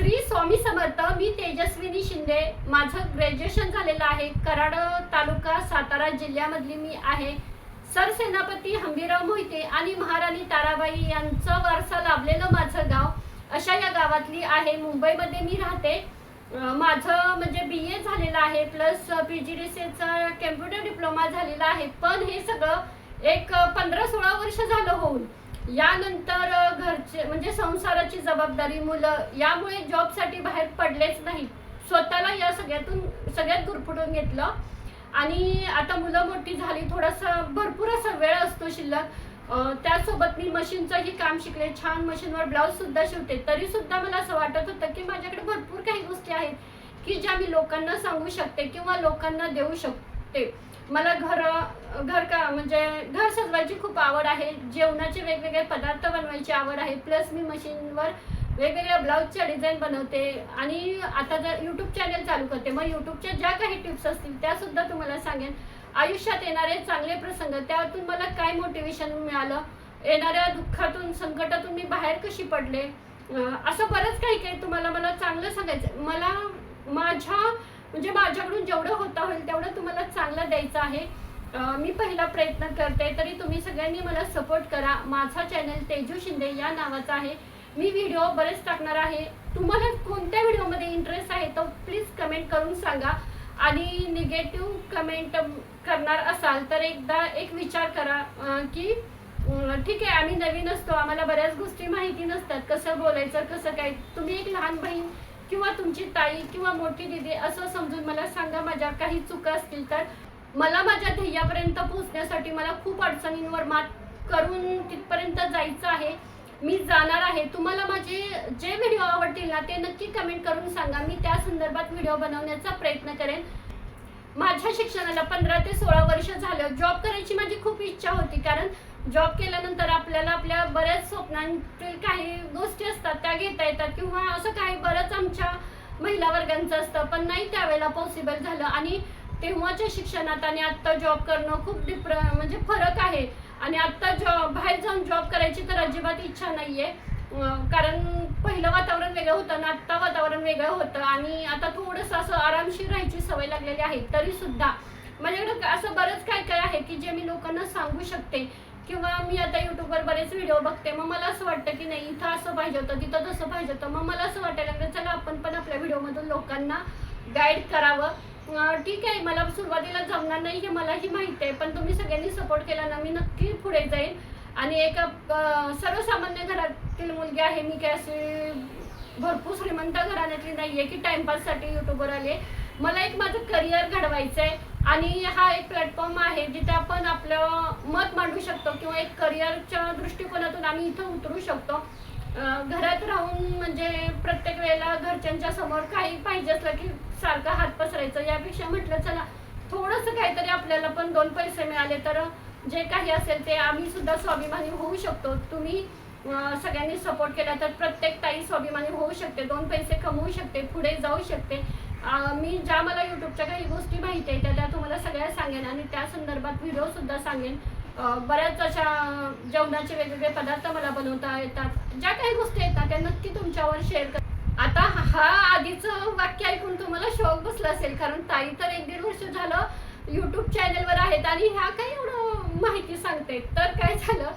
श्री स्वामी समर्थ मी तेजस्विनी शिंदे. माझं ग्रॅज्युएशन झालेलं आहे. कराड तालुका सातारा जिल्ह्यामधली मी आहे. सरसेनापती हंबीराव मोहिते आणि महाराणी ताराबाई यांचा वारसा लाभलेलं माझं गाव अशा या गावातली आहे. मुंबईमध्ये मी राहते. माझं म्हणजे बी ए झालेलं आहे. प्लस पी जी डी सीचा कॅम्प्युटर डिप्लोमा झालेला आहे. पण हे सगळं एक पंधरा सोळा वर्ष झालं होऊन यानंतर घरचे म्हणजे संसाराची जबाबदारी मुलं यामुळे जॉबसाठी बाहेर पडलेच नाही स्वतःला या सगळ्यातून सगळ्यात गुरफुटून घेतलं. आणि आता मुलं मोठी झाली थोडासा भरपूर असा वेळ असतो शिल्लक. त्यासोबत मी मशीनचंही काम शिकले. छान मशीनवर ब्लाऊज सुद्धा शिवते. तरी सुद्धा मला असं वाटत होतं की माझ्याकडे भरपूर काही गोष्टी आहेत की ज्या मी लोकांना सांगू शकते किंवा लोकांना देऊ शकते. ते मला घर घर का म्हणजे घर सजवायची खूप आवड आहे. जेवणाचे वेगवेगळे पदार्थ बनवायची आवड आहे. प्लस मी मशीनवर वेगवेगळ्या ब्लाऊजच्या डिझाईन बनवते. आणि आता जर यूट्यूब चॅनल चालू करते मग यूट्यूबच्या ज्या काही टिप्स असतील त्यासुद्धा तुम्हाला सांगेन. आयुष्यात येणारे चांगले प्रसंग त्यातून मला काय मोटिवेशन मिळालं? येणाऱ्या दुःखातून संकटातून मी बाहेर कशी पडले? असं बरंच काही काही तुम्हाला मला चांगलं सांगायचं मला माझ्या म्हणजे माझ्याकडून जेवढं होता होईल तेवढं तुम्हाला चांगलं द्यायचं आहे. मी पहिला प्रयत्न करते तरी तुम्ही सगळ्यांनी मला सपोर्ट करा. माझा चॅनल तेजू शिंदे या नावाचा आहे. मी व्हिडिओ बरेच टाकणार आहे. तुम्हाला कोणत्या व्हिडिओमध्ये इंटरेस्ट आहे तो प्लीज कमेंट करून सांगा. आणि निगेटिव्ह कमेंट करणार असाल तर एकदा एक विचार करा की ठीक आहे आम्ही नवीन असतो. आम्हाला बऱ्याच गोष्टी माहिती नसतात. कसं बोलायचं कसं काय? तुम्ही एक लहान बहीण किंवा तुमची ताई किंवा मोठी दिदी असं समजून मला सांगा माझ्या काही चुका असतील तर. मला माझ्या ध्येयापर्यंत पोहोचण्यासाठी मला खूप अडचणींवर मात करून तिथपर्यंत जायचं आहे. मी जाणार आहे. तुम्हाला माझे जे व्हिडिओ आवडतील ना ते नक्की कमेंट करून सांगा. मी त्या संदर्भात व्हिडिओ बनवण्याचा प्रयत्न करेन. माझ्या शिक्षणाला पंधरा ते सोळा वर्ष झालं. जॉब करायची माझी खूप इच्छा होती. कारण जॉब केल्यानंतर आपल्याला आपल्या बऱ्याच स्वप्नांतील काही गोष्टी असतात त्या घेता येतात किंवा असं काही बरंच आमच्या महिला वर्गांचं असतं. पण नाही त्यावेळेला पॉसिबल झालं. आणि तेव्हाच्या शिक्षणात आणि आत्ता जॉब करणं खूप डिफर म्हणजे फरक आहे. आणि आत्ता जॉब बाहेर जाऊन जॉब करायची तर अजिबात इच्छा नाही आहे कारण पहिलं वातावरण वेगळं होतं आणि आत्ता वातावरण वेगळं होतं. आणि आता थोडंसं असं आरामशीर राहायची सवय लागलेली आहे तरी सुद्धा. माझ्याकडे असं बरंच काय काय आहे की जे मी लोकांना सांगू शकते. किंवा मी आता युट्यूबवर बरेच व्हिडिओ बघते. मग मला असं वाटतं की नाही इथं असं पाहिजे होतं तिथं तसं पाहिजे होतं. मग मला असं वाटायला लागलं चला आपण पण आपल्या व्हिडिओमधून लोकांना गाईड करावं. ठीक आहे मला सुरुवातीला जमणार नाही हे मलाही माहिती आहे. पण तुम्ही सगळ्यांनी सपोर्ट केला ना मी नक्की पुढे जाईल. आणि एका सर्वसामान्य घरातील मुलगी आहे मी काय अशी भरपूर श्रीमंत घराण्यातली नाही आहे की टाइमपाससाठी युट्यूबवर आले मला एक माझं करिअर घडवायचं आहे आणि हा एक प्लॅटफॉर्म आहे जिथे आपण आपलं मत मांडू शकतो किंवा एक करिअरच्या दृष्टिकोनातून आम्ही इथं उतरू शकतो. घरात राहून म्हणजे प्रत्येक वेळेला घरच्यांच्या समोर काही पाहिजे असलं की सारखं हात पसरायचं. यापेक्षा म्हटलं चला थोडंसं काहीतरी आपल्याला पण दोन पैसे मिळाले तर जे काही असेल ते आम्ही सुद्धा स्वाभिमानी होऊ शकतो. तुम्ही सगळ्यांनी सपोर्ट केला तर प्रत्येक ताई स्वाभिमानी होऊ शकते. दोन पैसे कमवू शकते पुढे जाऊ शकते. मी ज्या मला युट्यूबच्या काही गोष्टी माहिती आहेत त्या त्या तुम्हाला सगळ्या सांगेन आणि त्या संदर्भात व्हिडिओ सुद्धा सांगेन. बऱ्याच अशा जेवणाचे वेगवेगळे पदार्थ मला बनवता येतात. ज्या काही गोष्टी येतात त्या नक्की तुमच्यावर शेअर कर. आता हा आधीचं वाक्य ऐकून तुम्हाला शौक बसला असेल कारण ताई तर एक दीड वर्ष झालं युट्यूब चॅनलवर आहेत आणि ह्या काही एवढं माहिती सांगते. तर काय झालं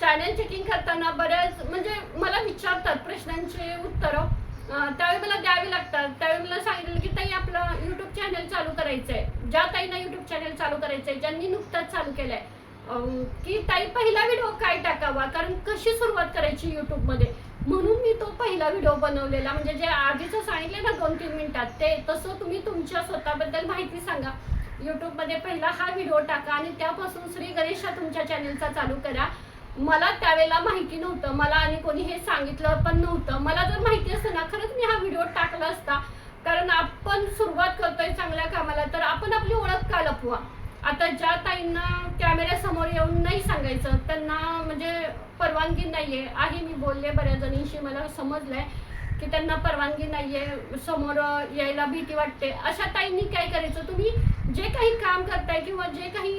चॅनल चेकिंग करताना बऱ्याच म्हणजे मला विचारतात प्रश्नांची उत्तरं. त्यावेळी मला द्यावी लागतात. त्यावेळी मला सांगितलं की ताई आपलं यूट्यूब चॅनल चालू करायचं आहे ज्या ताईंना यूट्यूब चॅनल चालू करायचं आहे ज्यांनी नुकताच चालू केलंय. आहे की ताई पहिला व्हिडिओ काय टाकावा? कारण कशी सुरुवात करायची यूट्यूबमध्ये म्हणून मी तो पहिला व्हिडिओ बनवलेला. म्हणजे जे आधीचं सांगितलं ना दोन तीन मिनिटात ते तसं तुम्ही तुमच्या स्वतःबद्दल माहिती सांगा. युट्यूबमध्ये पहिला हा व्हिडिओ टाका आणि त्यापासून श्री गणेशा तुमच्या चॅनलचा चालू करा. मला त्यावेळेला माहिती नव्हतं मला आणि कोणी हे सांगितलं पण नव्हतं. मला जर माहिती असतं ना खरंच मी हा व्हिडिओ टाकला असता. कारण आपण सुरुवात करतोय चांगल्या कामाला तर आपण आपली ओळख का लपवा? आता ज्या ताईंना कॅमेऱ्यासमोर येऊन नाही सांगायचं त्यांना म्हणजे परवानगी नाही आहे मी बोलले बऱ्याच जणींशी मला समजलंय की त्यांना परवानगी नाहीये समोर यायला भीती वाटते. अशा ताईंनी काय करायचं? तुम्ही जे काही काम करताय किंवा जे काही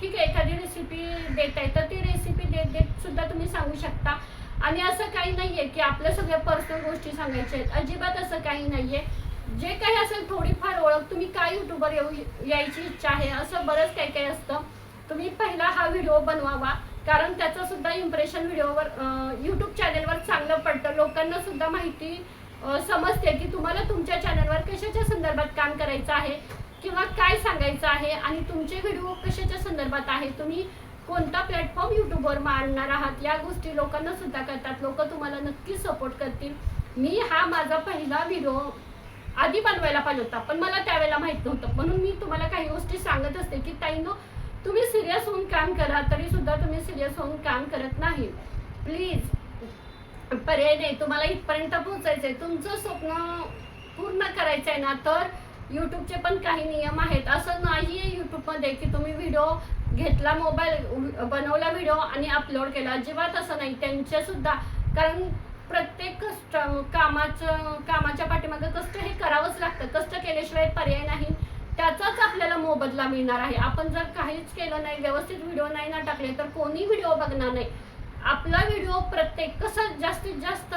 ठीक आहे एखादी रेसिपी देताय तर ती रेसिपी देत देत सुद्धा तुम्ही सांगू शकता. आणि असं काही नाही आहे की आपल्या सगळ्या पर्सनल गोष्टी सांगायच्या आहेत. अजिबात असं काही नाही आहे जे काही असेल थोडीफार ओळख तुम्ही काय युट्यूबर येऊ यायची इच्छा आहे असं बरंच काही काही असतं. तुम्ही पहिला हा व्हिडिओ बनवावा. कारण त्याचं सुद्धा इम्प्रेशन व्हिडिओवर यूट्यूब चॅनलवर चांगलं पडतं. लोकांना सुद्धा माहिती समजते की तुम्हाला तुमच्या चॅनलवर कशाच्या संदर्भात काम करायचं आहे. किंवा काय सांगायचं आहे आणि तुमचे व्हिडिओ कशाच्या संदर्भात आहे तुम्ही कोणता प्लॅटफॉर्म युट्यूबवर मांडणार आहात? या गोष्टी लोकांना सुद्धा कळतात. लोक तुम्हाला नक्की सपोर्ट करतील. मी हा माझा पहिला व्हिडिओ आधी बनवायला पाहिजे होता पण मला त्यावेळेला माहीत नव्हतं. म्हणून मी तुम्हाला काही गोष्टी सांगत असते की ताईनो तुम्ही सिरियस होऊन काम करा तरी सुद्धा तुम्ही सिरियस होऊन काम करत नाही. प्लीज पर्याय नाही. तुम्हाला इथपर्यंत पोहोचायचं आहे तुमचं स्वप्न पूर्ण करायचं आहे ना तर यूट्यूबचे पण काही नियम आहेत. असं नाही आहे यूट्यूबमध्ये की तुम्ही व्हिडिओ घेतला मोबाईल बनवला व्हिडिओ आणि अपलोड केला. अजिबात असं नाही. त्यांच्यासुद्धा कारण प्रत्येक कष्ट कामाचं कामाच्या पाठीमागं कष्ट हे करावंच लागतं. कष्ट केल्याशिवाय पर्याय नाही. त्याचाच आपल्याला मोबदला मिळणार आहे. आपण जर काहीच केलं नाही व्यवस्थित व्हिडिओ नाही ना टाकले तर कोणी व्हिडिओ बघणार नाही. आपला व्हिडिओ प्रत्येक कसं जास्तीत जास्त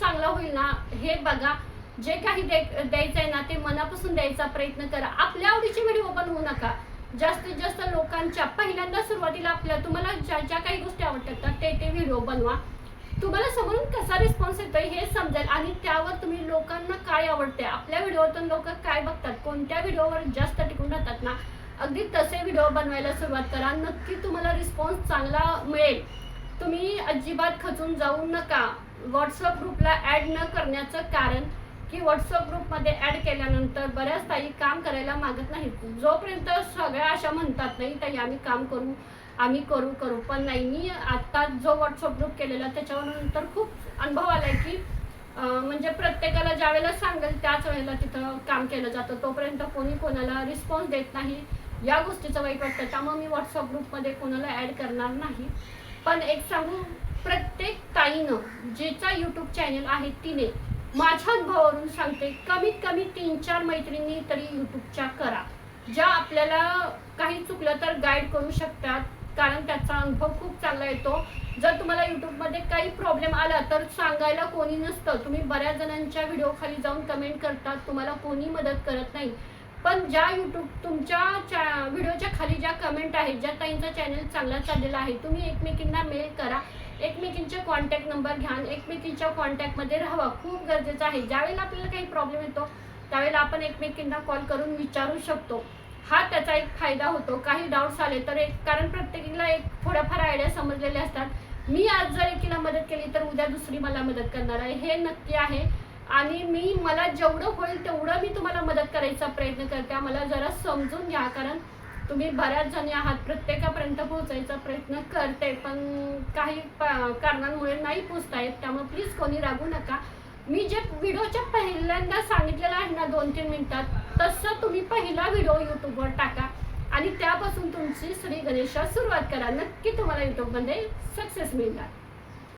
चांगला होईल ना हे बघा. जे काही द्यायचं आहे ना ते मनापासून द्यायचा प्रयत्न करा. आपल्या आवडीचे व्हिडिओ बनवू नका. जास्तीत जास्त लोकांच्या पहिल्यांदा सुरुवातीला आपल्या तुम्हाला ज्या ज्या काही गोष्टी आवडतात ते ते व्हिडिओ बनवा. तुम्हाला समोरून कसा रिस्पॉन्स येतो हे समजेल आणि त्यावर तुम्ही लोकांना काय आवडते आपल्या व्हिडिओतून लोक काय बघतात कोणत्या व्हिडिओवर जास्त टिकून राहतात ना अगदी तसे व्हिडिओ बनवायला सुरुवात करा. नक्की तुम्हाला रिस्पॉन्स चांगला मिळेल. तुम्ही अजिबात खचून जाऊ नका. व्हॉट्सअप ग्रुपला ॲड न करण्याचं कारण की व्हॉट्सअप ग्रुपमध्ये ॲड केल्यानंतर बऱ्याच ताई काम करायला मागत नाहीत. जोपर्यंत सगळ्या अशा म्हणतात नाही ताई आम्ही काम करू आम्ही करू करू. पण नाही मी आत्ता जो व्हॉट्सअप ग्रुप केलेला त्याच्यावर नंतर खूप अनुभव आलाय की म्हणजे प्रत्येकाला ज्या वेळेला सांगेल त्याच वेळेला तिथं काम केलं जातं. तोपर्यंत कोणी कोणाला रिस्पॉन्स देत नाही या गोष्टीचं वाईट वाटतं. त्यामुळे मी व्हॉट्सअप ग्रुपमध्ये कोणाला ॲड करणार नाही. पण एक सांगू प्रत्येक ताईनं जिचा यूट्यूब चॅनल आहे तिने माझ्या अनुभवावरून सांगते कमीत कमी तीन चार मैत्रिणी तरी यूट्यूबच्या करा. ज्या आपल्याला काही चुकलं तर गाईड करू शकतात कारण त्याचा अनुभव खूप चांगला येतो. जर तुम्हाला युट्यूबमध्ये काही प्रॉब्लेम आला तर सांगायला कोणी नसतं. तुम्ही बऱ्याच जणांच्या व्हिडिओ खाली जाऊन कमेंट करतात तुम्हाला कोणी मदत करत नाही. पण ज्या युट्यूब तुमच्या च्या व्हिडिओच्या खाली ज्या कमेंट आहेत ज्या ताईंचा चॅनल चांगला चाललेला आहे तुम्ही एकमेकींना मेल करा. एकमेकींचे कॉन्टॅक्ट नंबर घ्या एकमेकींच्या कॉन्टॅक्टमध्ये राहावं. खूप गरजेचं आहे. ज्यावेळेला आपल्याला काही प्रॉब्लेम येतो त्यावेळेला आपण एकमेकींना कॉल करून विचारू शकतो. हा त्याचा एक फायदा होतो. काही डाऊट्स आले तर एक कारण प्रत्येकीला एक थोड्याफार आयडिया समजलेल्या असतात. मी आज जर एकीला मदत केली तर उद्या दुसरी मला मदत करणार आहे. हे नक्की आहे. आणि मी मला जेवढं होईल तेवढं मी तुम्हाला मदत करायचा प्रयत्न करते. मला जरा समजून घ्या. कारण तुम्ही बऱ्याच जणी आहात प्रत्येकापर्यंत पोहोचायचा प्रयत्न करते पण काही पा- कारणांमुळे नाही पोचता येत त्यामुळे प्लीज कोणी रागू नका. मी जे व्हिडिओच्या पहिल्यांदा सांगितलेलं आहे ना दोन तीन मिनिटात तसं तुम्ही पहिला व्हिडिओ यूट्यूबवर टाका आणि त्यापासून तुमची श्री गणेशा सुरुवात करा. नक्की तुम्हाला यूट्यूबमध्ये सक्सेस मिळणार.